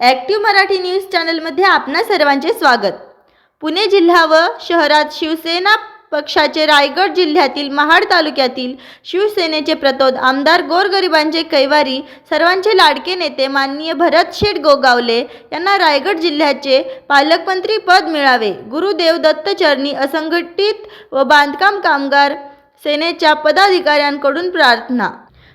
Active Marathi news चॅनलमध्ये आपणा सर्वांचे स्वागत. पुणे जिल्हा व शहरात शिवसेना पक्षाचे रायगड जिल्ह्यातील महाड तालुक्यातील शिवसेनेचे प्रतोद आमदार गोरगरिबांचे कैवारी सर्वांचे लाडके नेते माननीय भरत शेठ गोगावले यांना रायगड जिल्ह्याचे पालकमंत्री पद मिळावे. गुरुदेव दत्तचरणी असंघटित व बांधकाम कामगार सेनेच्या पदाधिकाऱ्यांकडून प्रार्थना.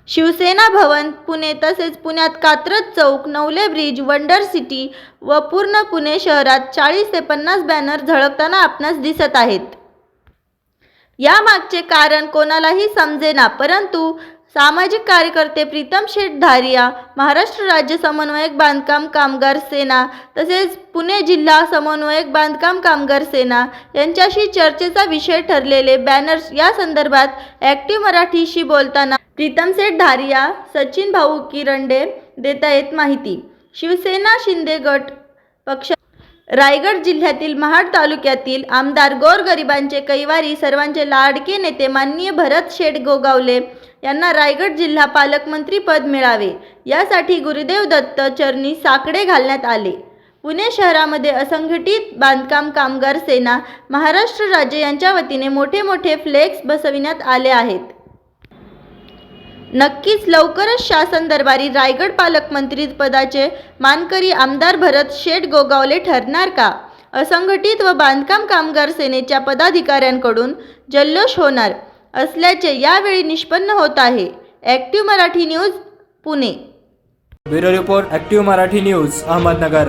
शिवसेना भवन पुणे तसेच पुण्यात Katraj Chowk Navale bridge wonder city व पूर्ण पुणे शहरात चाळीस ते पन्नास बॅनर झळकताना आपणास दिसत आहेत. यामागचे कारण कोणालाही समजेना परंतु सामाजिक कार्यकर्ते प्रीतम शेठ धारिया महाराष्ट्र राज्य समन्वयक बांधकाम कामगार सेना तसेच पुणे जिल्हा समन्वयक बांधकाम कामगार सेना यांच्याशी चर्चेचा विषय ठरलेले बॅनर्स या संदर्भात ॲक्टिव्ह मराठीशी बोलताना प्रीतमसेठ धारिया सचिन भाऊ किरंडे देता येत माहिती. शिवसेना शिंदे गट पक्ष. रायगड जिल्ह्यातील महाड तालुक्यातील आमदार गोरगरिबांचे कैवारी सर्वांचे लाडके नेते माननीय भरत शेठ गोगावले यांना रायगड जिल्हा पालकमंत्री पद मिळावे. यासाठी गुरुदेव दत्त चरणी साकडे घालण्यात आले. पुणे शहरामध्ये असंघटित बांधकाम कामगार सेना महाराष्ट्र राज्य यांच्या वतीने मोठे मोठे फ्लेक्स बसविण्यात आले आहेत. नक्कीच लवकरच शासन दरबारी रायगड पालकमंत्री पदाचे मानकरी आमदार भरत शेठ गोगावले ठरणार का? असंघटित व बांधकाम कामगार सेनेच्या पदाधिकाऱ्यांकडून जल्लोष होणार असल्याचे यावेळी निष्पन्न होत आहे. Active Marathi news Pune. Bureau report active Marathi news Ahmednagar.